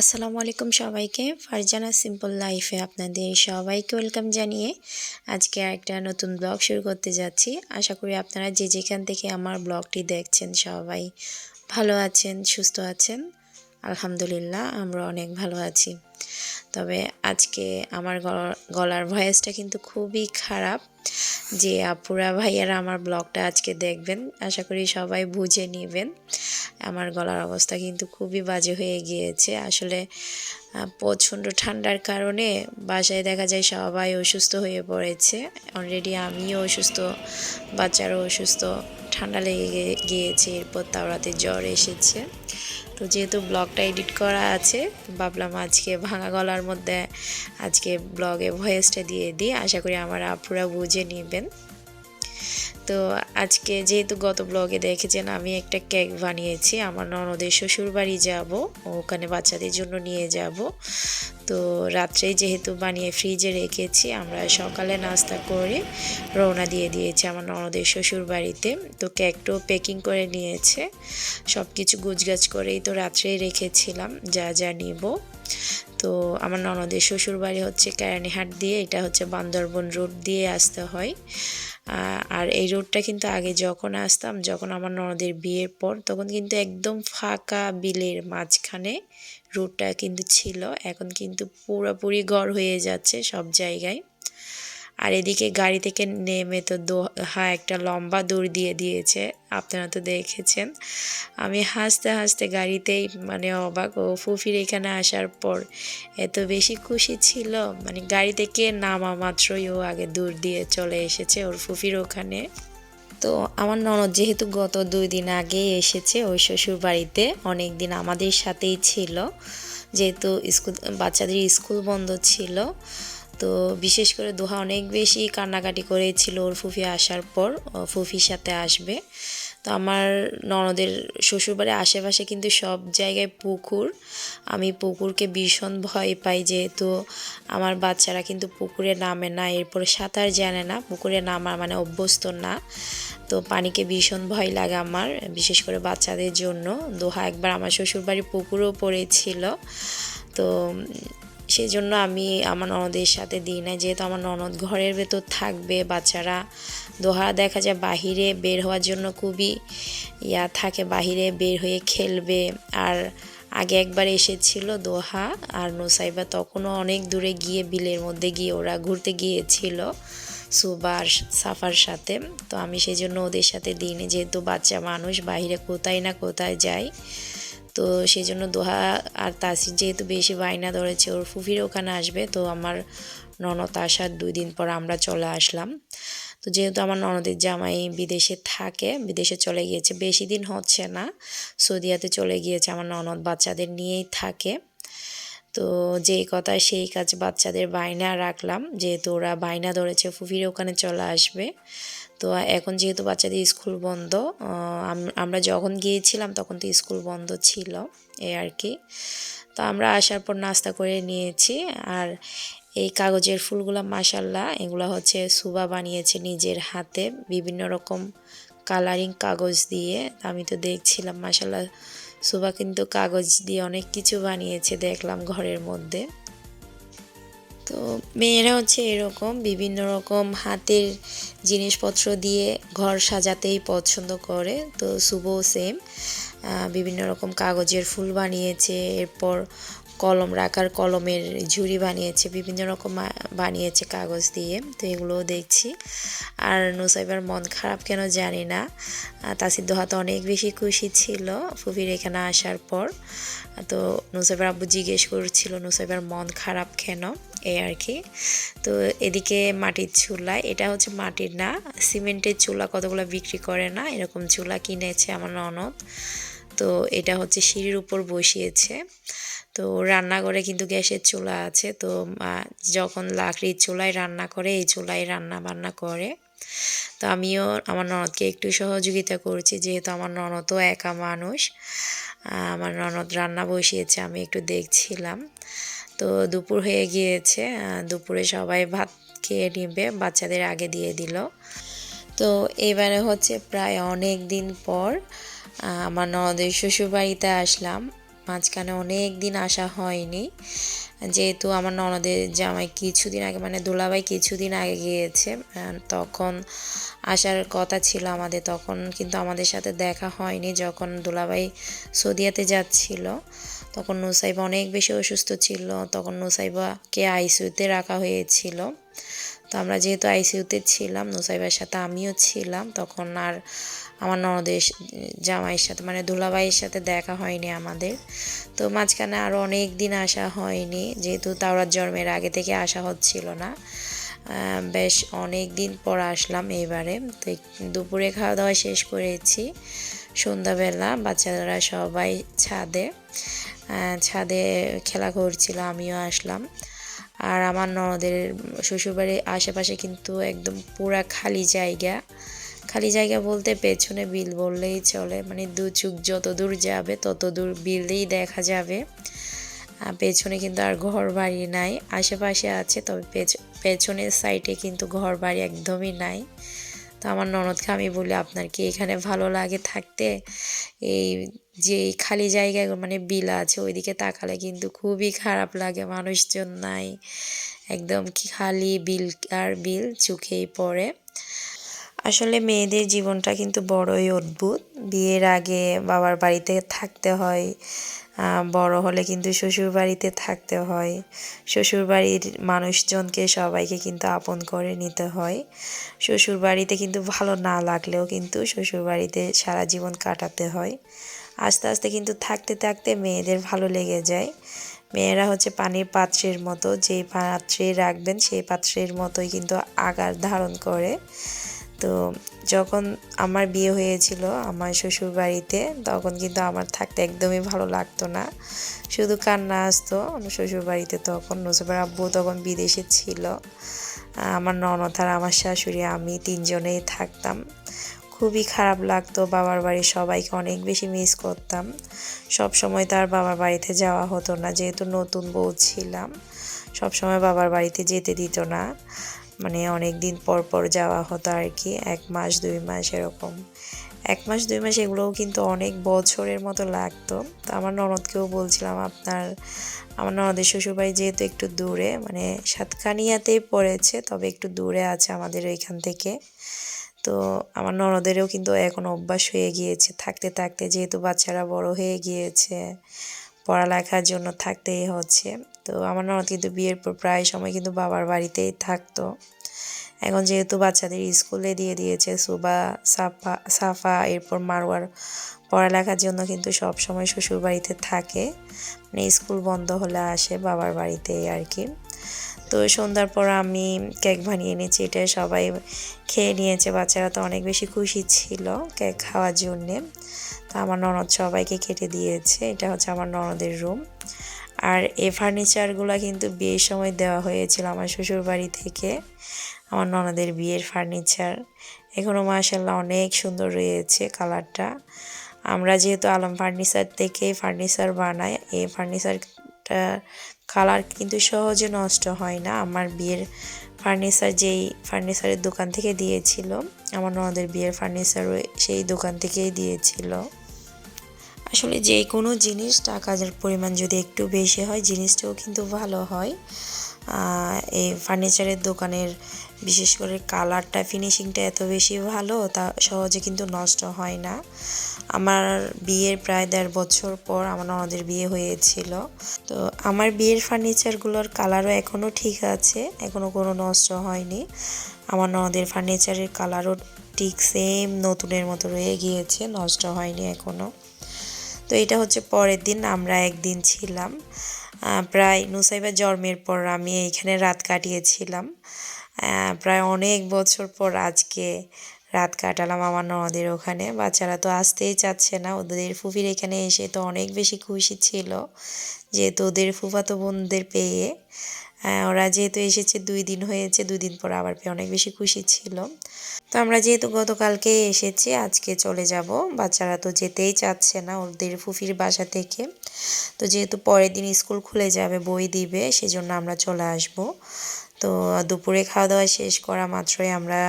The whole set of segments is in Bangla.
আসসালামু আলাইকুম সবাইকে। ফারজানা সিম্পল লাইফে আপনাদের সবাইকে ওয়েলকাম জানিয়ে আজকে একটা নতুন ব্লগ শুরু করতে যাচ্ছি। আশা করি আপনারা যে যেখান থেকে আমার ব্লগটি দেখছেন সবাই ভালো আছেন, সুস্থ আছেন। আলহামদুলিল্লাহ, আমরা অনেক ভালো আছি। তবে আজকে আমার গলার ভয়েসটা কিন্তু খুবই খারাপ যে আপুরা ভাইয়ারা আমার ব্লগটা আজকে দেখবেন, আশা করি সবাই বুঝে নেবেন। আমার গলার অবস্থা কিন্তু খুবই বাজে হয়ে গিয়েছে। আসলে প্রচণ্ড ঠান্ডার কারণে বাসায় দেখা যায় সবাই অসুস্থ হয়ে পড়েছে। অলরেডি আমিও অসুস্থ, বাচ্চারও অসুস্থ, ঠান্ডা লেগে গিয়েছে, এরপর তাওরাতে জ্বর এসেছে। তো যেহেতু ব্লগটা এডিট করা আছে ভাবলাম আজকে ভাঙা গলার মধ্যে আজকে ব্লগে ভয়েসটা দিয়ে দিই। আশা করি আমার আপুরা বুঝে নেবেন। তো আজকে যেহেতু গত ব্লগে দেখেছেন, আমি একটা কেক বানিয়েছি। আমার ননদের শ্বশুর বাড়ি যাব, ওখানে বাচ্চাদের জন্য নিয়ে যাব। তো রাত্রেই যেহেতু বানিয়ে ফ্রিজে রেখেছি, আমরা সকালে নাস্তা করে রওনা দিয়ে দিয়েছি আমার ননদের শ্বশুর বাড়িতে। তো কেকটাও প্যাকিং করে নিয়েছে সব কিছু গুছগাছ করেই তো রাত্রেই রেখেছিলাম, যা যা নিব। তো আমার ননদের শ্বশুর বাড়ি হচ্ছে কেরানিহাট দিয়ে, এটা হচ্ছে বান্দরবন রোড দিয়ে আসতে হয়। আর এই রোডটা কিন্তু আগে যখন আসতাম, যখন আমার ননদের বিয়ের পর, তখন কিন্তু একদম ফাঁকা বিলের মাঝখানে রোডটা কিন্তু ছিল। এখন কিন্তু পুরোপুরি ঘর হয়ে যাচ্ছে সব জায়গায়। আর এদিকে গাড়ি থেকে নেমে তো দোহা একটা লম্বা দৌড় দিয়ে দিয়েছে। আপনারা তো দেখেছেন। আমি হাসতে হাসতে গাড়িতেই মানে অবাক। ও ফুফির এখানে আসার পর এত বেশি খুশি ছিল। মানে গাড়ি থেকে নামা মাত্রই ও আগে দূর দিয়ে চলে এসেছে ওর ফুফির ওখানে। তো আমার ননদ যেহেতু গত দুই দিন আগেই এসেছে ওই শ্বশুর বাড়িতে, অনেক দিন আমাদের সাথেই ছিল। যেহেতু স্কুল বাচ্চাদের স্কুল বন্ধ ছিল। তো বিশেষ করে দোহা অনেক বেশি কান্নাকাটি করেছিল ওর ফুফি আসার পর ফুফির সাথে আসবে। তো আমার ননদের শ্বশুরবাড়ির আশেপাশে কিন্তু সব জায়গায় পুকুর। আমি পুকুরকে ভীষণ ভয় পাই যেহেতু আমার বাচ্চারা কিন্তু পুকুরে নামে না, এরপরে সাঁতার জানে না, পুকুরে নামা মানে অভ্যস্ত না। তো পানিকে ভীষণ ভয় লাগে আমার, বিশেষ করে বাচ্চাদের জন্য। দোহা একবার আমার শ্বশুরবাড়ির পুকুরও পড়েছিল। তো সেই জন্য আমি আমার ননদের সাথে দিই না। যেহেতু আমার ননদ ঘরের ভেতর থাকবে, বাচ্চারা দোহা দেখা যায় বাহিরে বের হওয়ার জন্য খুবই ইয়া থাকে, বাহিরে বের হয়ে খেলবে। আর আগে একবার এসেছিল দোহা আর নোসাইবা, তখনও অনেক দূরে গিয়ে বিলের মধ্যে গিয়ে ওরা ঘুরতে গিয়েছিল সুবার সাফার সাথে। তো আমি সেই জন্য ওদের সাথে দিইনি, যেহেতু বাচ্চা মানুষ, বাহিরে কোথায় না কোথায় যায় তো সেই জন্য দোহা আর তাসির যেহেতু বেশি বায়না ধরেছে, ওর ফুফির ওখানে আসবে, তো আমার ননদ আসার দুই দিন পর আমরা চলে আসলাম। তো যেহেতু আমার ননদের জামাই বিদেশে থাকে, বিদেশে চলে গিয়েছে, বেশি দিন হচ্ছে না, সৌদিয়াতে চলে গিয়েছে আমার ননদ, বাচ্চাদের নিয়েই থাকে। তো যেই কথা, সেই কাজ বাচ্চাদের বায়না রাখলাম, যেহেতু ওরা বায়না ধরেছে ফুফির ওখানে চলে আসবে। তো এখন যেহেতু বাচ্চাদের স্কুল বন্ধ আমরা যখন গিয়েছিলাম তখন তো স্কুল বন্ধ ছিল এই আর কি। তো আমরা আসার পর নাস্তা করে নিয়েছি আর এই কাগজের ফুলগুলো মাসাল্লাহ এগুলো হচ্ছে সুবা বানিয়েছে নিজের হাতে বিভিন্ন রকম কালারিং কাগজ দিয়ে। আমি তো দেখছিলাম মাসাল্লাহ সুবা কিন্তু কাগজ দিয়ে অনেক কিছু বানিয়েছে দেখলাম ঘরের মধ্যে। তো মেয়েরা হচ্ছে এরকম বিভিন্ন রকম হাতের জিনিসপত্র দিয়ে ঘর সাজাতেই পছন্দ করে। তো শুভ সেম বিভিন্ন রকম কাগজের ফুল বানিয়েছে, এরপর কলম রাখার কলমের ঝুড়ি বানিয়েছে, বিভিন্ন রকম বানিয়েছে কাগজ দিয়ে, তো এগুলোও দেখছি। আর নুসাইবার মন খারাপ কেন জানি না তাসির দোহাতে অনেক বেশি খুশি ছিল ফুফির এখানে আসার পর। তো নুসাইবার আব্বু জিজ্ঞেস করছিল, নুসাইবার মন খারাপ কেন? এই আর কি। তো এদিকে মাটির চুলা, এটা হচ্ছে মাটির না, সিমেন্টের চুলা কতগুলো বিক্রি করে না, এরকম চুলা কিনেছে আমার ননদ। তো এটা হচ্ছে সিঁড়ির উপর বসিয়েছে। তো রান্নাঘরে কিন্তু গ্যাসের চুলা আছে, তো যখন লাকড়ির চুলায় রান্না করে, এই চুলায় রান্না বান্না করে। তো আমিও, আমার ননদকে একটু সহযোগিতা করছি, যেহেতু আমার ননদও একা মানুষ আমার ননদ রান্না বসিয়েছে, আমি একটু দেখছিলাম। তো দুপুর হয়ে গিয়েছে দুপুরে সবাই ভাত খেয়ে নেবে, বাচ্চাদের আগে দিয়ে দিল। তো এবারে হচ্ছে প্রায় অনেক দিন পর আমার নদের শ্বশুরবাড়িতে আসলাম। মাঝখানে অনেক দিন আসা হয়নি। যেহেতু আমার ননদের জামাই কিছুদিন আগে মানে দুলাভাই কিছুদিন আগে গিয়েছে তখন আসার কথা ছিল আমাদের, তখন কিন্তু আমাদের সাথে দেখা হয়নি যখন দুলাভাই সৌদিয়াতে যাচ্ছিল। তখন নুসাইবা অনেক বেশি অসুস্থ ছিল, তখন নুসাইবাকে আইসিউতে রাখা হয়েছিল। তো আমরা যেহেতু আইসিইউতে ছিলাম, নুসাইবার সাথে আমিও ছিলাম, তখন আর আমার ননদের জামাইয়ের সাথে মানে দুলাভাইয়ের সাথে দেখা হয়নি আমাদের। তো মাঝখানে আরও অনেক দিন আসা হয়নি, যেহেতু তাওরার জন্মের আগে থেকে আসা হচ্ছিল না। বেশ অনেক দিন পর আসলাম এবারে। তো দুপুরে খাওয়া দাওয়া শেষ করেছি। সন্ধ্যাবেলা বাচ্চারা সবাই ছাদে ছাদে খেলা করছিল, আমিও আসলাম। আর আমার ননদের শ্বশুরবাড়ির আশেপাশে কিন্তু একদম পুরা খালি জায়গা। খালি জায়গা বলতে পেছনে বিল বললেই চলে। মানে দু চুক যত দূর যাবে, তত দূর বিলেই দেখা যাবে। পেছনে কিন্তু আর ঘর বাড়ি নাই। আশেপাশে আছে, তবে পেছ- পেছনের সাইডে কিন্তু ঘর বাড়ি একদমই নাই। তো আমার ননদকে আমি বলি, আপনার কি এখানে ভালো লাগে থাকতে? এই যে খালি জায়গায় মানে বিল আছে, ওইদিকে তাকালে কিন্তু খুবই খারাপ লাগে, মানুষজন নাই। একদম খালি বিল আর বিল চোখেই পড়ে। আসলে মেয়েদের জীবনটা কিন্তু বড়ই অদ্ভুত। বিয়ের আগে বাবার বাড়িতে থাকতে হয় বড় হলে কিন্তু শ্বশুর বাড়িতে থাকতে হয়। শ্বশুর বাড়ির মানুষজনকে সবাইকে কিন্তু আপন করে নিতে হয়। শ্বশুর বাড়িতে কিন্তু ভালো না লাগলেও কিন্তু শ্বশুর বাড়িতে সারা জীবন কাটাতে হয়। আস্তে আস্তে কিন্তু থাকতে থাকতে মেয়েদের ভালো লেগে যায়। মেয়েরা হচ্ছে পানির পাত্রের মতো, যেই পাত্রে রাখবেন সেই পাত্রের মতোই কিন্তু আকার ধারণ করে। তো যখন আমার বিয়ে হয়েছিল আমার শ্বশুর বাড়িতে তখন কিন্তু আমার থাকতে একদমই ভালো লাগতো না। শুধু কান্না আসতো আমার শ্বশুর বাড়িতে তখন, নুসবার আব্বু তখন বিদেশে ছিল। আমার ননদ আমার শাশুড়ি, আমি তিনজনেই থাকতাম। খুবই খারাপ লাগতো বাবার বাড়ির সবাইকে অনেক বেশি মিস করতাম। সব সময় তার বাবার বাড়িতে যাওয়া হতো না, যেহেতু নতুন বউ ছিলাম। সব সময় বাবার বাড়িতে যেতে দিত না। মানে অনেক দিন পর পর যাওয়া হতো আর কি, এক মাস, দুই মাস এরকম। এক মাস, দুই মাস এগুলোও কিন্তু অনেক বছরের মতো লাগতো। তো আমার ননদকেও বলছিলাম, আপনার, আমার ননদের শ্বশুরবাড়ি যেহেতু একটু দূরে মানে সাতকানিয়াতেই পড়েছে, তবে একটু দূরে আছে আমাদের ওইখান থেকে। তো আমার ননদেরও কিন্তু এখন অভ্যাস হয়ে গিয়েছে, থাকতে থাকতে যেহেতু বাচ্চারা বড় হয়ে গিয়েছে, পড়ালেখার জন্য থাকতেই হচ্ছে। তো আমার ননদ কিন্তু বিয়ের পর প্রায় সময় কিন্তু বাবার বাড়িতেই থাকতো। এখন যেহেতু বাচ্চাদের স্কুলে দিয়ে দিয়েছে, সুবা, সাফা সাফা, এরপর মারওয়ার পড়ালেখার জন্য কিন্তু সব সময় শ্বশুর বাড়িতে থাকে। মানে স্কুল বন্ধ হলে আসে বাবার বাড়িতেই আর কি। তো সন্ধ্যার পর আমি কেক বানিয়ে নিয়েছি এটা সবাই খেয়ে নিয়েছে, বাচ্চারা তো অনেক বেশি খুশি ছিল কেক খাওয়ার জন্যে। তো আমার ননদ সবাইকে কেটে দিয়েছে, এটা হচ্ছে আমার ননদের রুম আর এ ফার্নিচারগুলো কিন্তু বিয়ের সময় দেওয়া হয়েছিল আমার শ্বশুর বাড়ি থেকে, আমার ননদের বিয়ের ফার্নিচার এখনও মাসাল্লাহ অনেক সুন্দর রয়েছে কালারটা আমরা যেহেতু আলম ফার্নিচার থেকে ফার্নিচার বানাই, এই ফার্নিচারটা কালার কিন্তু সহজে নষ্ট হয় না। আমার বিয়ের ফার্নিচার যেই ফার্নিচারের দোকান থেকে দিয়েছিল, আমার ননদের বিয়ের ফার্নিচার সেই দোকান থেকেই দিয়েছিল। আসলে যে কোনো জিনিস টাকার পরিমাণ যদি একটু বেশি হয়, জিনিসটাও কিন্তু ভালো হয়। এই ফার্নিচারের দোকানের বিশেষ করে কালারটা, ফিনিশিংটা এত বেশি ভালো, তা সহজে কিন্তু নষ্ট হয় না। আমার বিয়ের প্রায় দেড় বছর পর আমার ননদের বিয়ে হয়েছিল। তো আমার বিয়ের ফার্নিচারগুলোর কালারও এখনও ঠিক আছে এখনও কোনো নষ্ট হয়নি। আমার ননদের ফার্নিচারের কালারও ঠিক সেম নতুনের মতো রয়ে গিয়েছে, নষ্ট হয়নি এখনও তো এটা হচ্ছে পরের দিন, আমরা একদিন ছিলাম। প্রায় নুসাইবার জন্মের পর আমি এইখানে রাত কাটিয়েছিলাম। প্রায় অনেক বছর পর আজকে রাত কাটালাম আমার ননদের ওখানে। বাচ্চারা তো আসতেই চাচ্ছে না, ওদের ফুফির এখানে এসে তো অনেক বেশি খুশি ছিল, যেহেতু ওদের ফুফাতো বোনদের পেয়ে। ওরা যেহেতু এসেছে, দুই দিন হয়েছে, দুই দিন পর আবার পেয়ে অনেক বেশি খুশি ছিল। তো আমরা যেহেতু গতকালকে এসেছি, আজকে চলে যাব। বাচ্চারা তো যেতেই চাচ্ছে না ওদের ফুফির বাসা থেকে। তো যেহেতু পরের দিন স্কুল খুলে যাবে, বই দিবে, সেজন্য আমরা চলে আসব। তো দুপুরে খাওয়া দাওয়া শেষ করা মাত্রই আমরা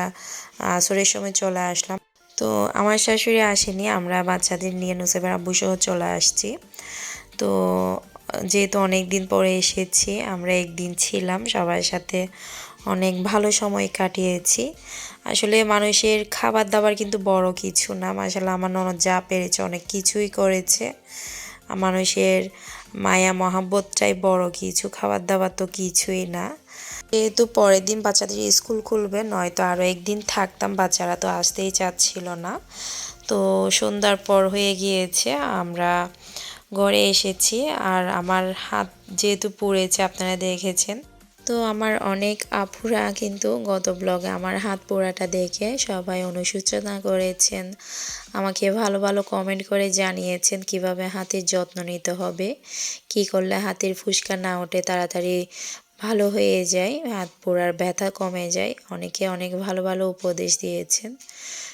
আসরের সময় চলে আসলাম। তো আমার শাশুড়ি আসেনি, আমরা বাচ্চাদের নিয়ে নুসেবের আব্বু সহ চলে আসছি। তো যেহেতু অনেক দিন পরে এসেছি, আমরা একদিন ছিলাম, সবার সাথে অনেক ভালো সময় কাটিয়েছি। আসলে মানুষের খাবার দাবার কিন্তু বড় কিছু না মাসাল্লাহ আমার ননদ যা পেরেছে, অনেক কিছুই করেছে। মানুষের মায়া, মহাব্বতটাই বড় কিছু খাবার দাবার তো কিছুই না। যেহেতু পরের দিন বাচ্চাদের স্কুল খুলবে, নয়তো আরও একদিন থাকতাম, বাচ্চারা তো আসতেই চাচ্ছিল না। তো সন্ধ্যার পর হয়ে গিয়েছে, আমরা ঘরে এসেছি আর আমার হাত যেহেতু পুড়েছে আপনারা দেখেছেন। তো আমার অনেক আপুরা কিন্তু গত ব্লগে আমার হাত পোড়াটা দেখে সবাই অনুসূচনা করেছেন। আমাকে ভালো ভালো কমেন্ট করে জানিয়েছেন কীভাবে হাতের যত্ন নিতে হবে, কি করলে হাতের ফুসকা না ওঠে তাড়াতাড়ি ভালো হয়ে যায়, হাত পোড়ার ব্যথা কমে যায়। অনেকে অনেক ভালো ভালো উপদেশ দিয়েছেন।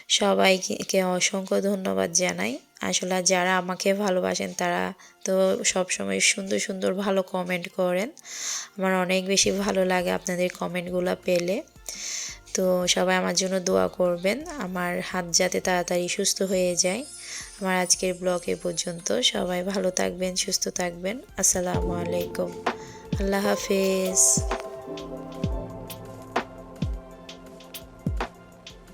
সবাইকে অসংখ্য ধন্যবাদ জানাই। আসলে যারা আমাকে ভালোবাসেন, তারা তো সবসময় সুন্দর সুন্দর ভালো কমেন্ট করেন। আমার অনেক বেশি ভালো লাগে আপনাদের কমেন্টগুলো পেলে। তো সবাই আমার জন্য দোয়া করবেন। আমার হাত যাতে তাড়াতাড়ি সুস্থ হয়ে যায়। আমার আজকের ব্লগ এ পর্যন্ত সবাই ভালো থাকবেন, সুস্থ থাকবেন। আসসালামু আলাইকুম। আল্লাহ হাফেজ